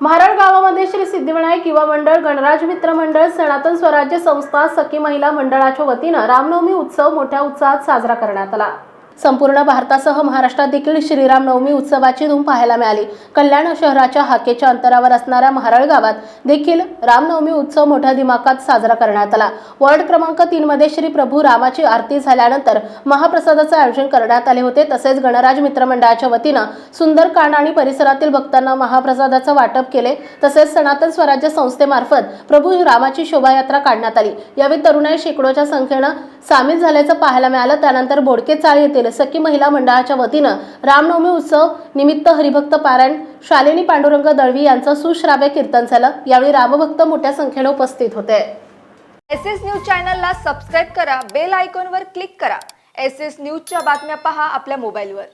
महाराळ गावामध्ये श्री सिद्धिविनायक युवा मंडळ गणराज मित्र मंडळ सनातन स्वराज्य संस्था सखी महिला मंडळाच्या वतीनं रामनवमी उत्सव मोठ्या उत्साहात साजरा करण्यात आला. संपूर्ण भारतासह महाराष्ट्रात देखील श्रीराम नवमी उत्सवाची धूम पाहायला मिळाली. कल्याण शहराच्या हाकेच्या अंतरावर असणाऱ्या महाराळ गावात देखील रामनवमी उत्सव मोठ्या दिमाकात साजरा करण्यात आला. वॉर्ड क्रमांक तीन मध्ये श्री प्रभू रामाची आरती झाल्यानंतर महाप्रसादाचं आयोजन करण्यात आले होते. तसेच गणराज मित्रमंडळाच्या वतीनं सुंदरकांड आणि परिसरातील भक्तांना महाप्रसादाचं वाटप केले. तसेच सनातन स्वराज्य संस्थेमार्फत प्रभू रामाची शोभायात्रा काढण्यात आली. यावेळी तरुणाई शेकडोच्या संख्येनं सामील झाल्याचं पाहायला मिळालं. त्यानंतर बोडके चाळ येथील सखी महिला मंडळाच्या वतीनं रामनवमी उत्सव निमित्त हरिभक्त पारायण शालिनी पांडुरंग दळवी यांचं सुश्राव्य कीर्तन झालं. यावेळी रामभक्त मोठ्या संख्येनं उपस्थित होते. एस एस न्यूज चॅनलला सबस्क्राईब करा बेल आयकॉनवर क्लिक करा. एस एस न्यूजच्या बातम्या पहा आपल्या मोबाईलवर.